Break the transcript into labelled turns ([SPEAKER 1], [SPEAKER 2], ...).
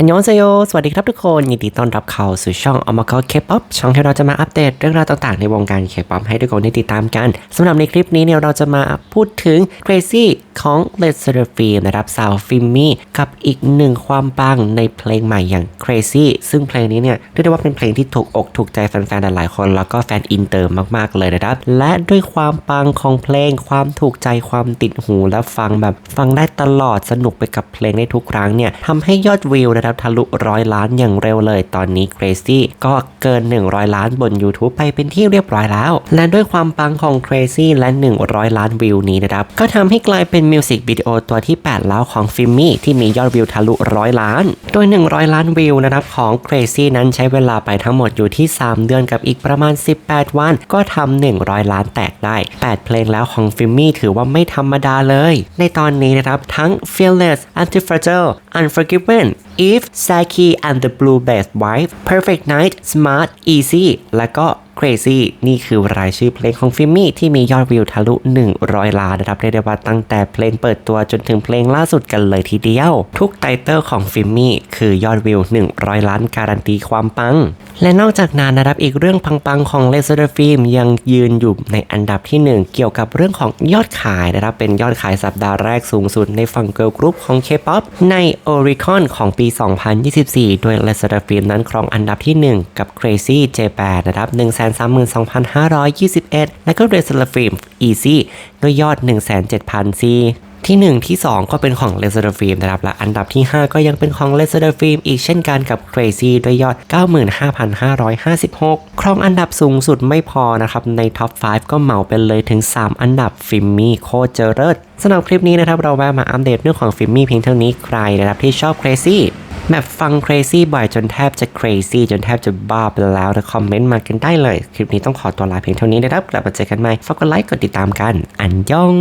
[SPEAKER 1] อันยองเซโย สวัสดีครับทุกคน ยินดีต้อนรับเข้าสู่ช่องอม k เคป๊อปช่องที่เราจะมาอัปเดตเรื่องราวต่างๆ ในวงการเคป๊อปให้ทุกคนได้ติดตามกัน สำหรับในคลิปนี้เนี่ยเราจะมาพูดถึง Crazy ของ l e t s e r f i m นะครับสาวฟิมมี่กับอีกหนึ่งความปังในเพลงใหม่อย่าง Crazy ซึ่งเพลงนี้เนี่ยเรียกได้ว่าเป็นเพลงที่ถูกอกถูกใจแฟนๆ หลายๆคน แล้วก็แฟนอินเตอร์มากๆเลยนะครับ และด้วยความปังของเพลงความถูกใจความติดหูและฟังแบบฟังได้ตลอดสนุกไปกับเพลงได้ทุกครั้งเนี่ยทำให้ยอดวิวนะครับทะลุร้อยล้านอย่างเร็วเลย ตอนนี้ Crazy ก็เกิน 100 ล้านบน YouTube ไปเป็นที่เรียบร้อยแล้ว และด้วยความปังของ Crazy และ 100 ล้านวิวนี้นะครับ ก็ทำให้กลายเป็นมิวสิกวิดีโอตัวที่ 8 แล้วของฟิมมี่ที่มียอดวิวทะลุร้อยล้าน โดย 100 ล้านวิวนะครับของ Crazy นั้นใช้เวลาไปทั้งหมดอยู่ที่ 3 เดือนกับอีกประมาณ 18 วัน ก็ทำ100 ล้านแตกได้ 8 เพลงแล้วของฟิมมี่ถือว่าไม่ธรรมดาเลย ในตอนนี้นะครับทั้ง Fearless Antifragile Unforgiven Eve Saki and the Blue Based Wife Perfect Night Smart Easy และก็ Crazy นี่คือรายชื่อเพลงของฟิมมี่ที่มียอดวิวทะลุ 100 ล้านนะครับเรียกได้ว่าตั้งแต่เพลงเปิดตัวจนถึงเพลงล่าสุดกันเลยทีเดียว ทุกไตเติลของฟิมมี่คือยอดวิว 100 ล้านการันตีความปัง และนอกจากนั้นนะครับอีกเรื่องปังๆของเลเซอร์ฟิล์มยังยืนอยู่ในอันดับที่ 1 เกี่ยวกับเรื่องของยอดขายนะครับเป็นยอดขายสัปดาห์แรกสูงสุดในฝั่งเกิร์ลกรุ๊ปของ K-POP ใน Oricon ของปี 2024 โดยเลเซอร์ฟิล์มนั้นครองอันดับที่ 1 กับ Crazy J8 นะครับ132,521 และก็เรซอร์ฟิล์ม Easy ด้วยยอด107,000ซีที่ 1 ที่ 2 ก็เป็นของ l e s e r f i l m นะครับและอันดับที่ 5 ก็ยังเป็นของ l e s e r f i l m อีกเช่นกันกับ Crazy ด้วยยอด 95,556 ครองอันดับสูงสุดไม่พอนะครับ ในท็อป 5 ก็เหมาไปเลยถึง 3 อันดับฟิมมี่โคเจริญสำหรับคลิปนี้นะครับ เราแวะมาอัปเดตเรื่องของฟิมมี่เพียงเท่านี้ใครนะครับที่ชอบ Crazy แบบฟัง crazy บ่อยจนแทบจะ crazy จนแทบจะบ้าไปแล้วนะคอมเมนต์มากันได้เลย คลิปนี้ต้องขอตัวลาเพียงเท่านี้นะครับ กลับมาเจอกันใหม่ ฝากกดไลค์ กดติดตามกัน อันยอง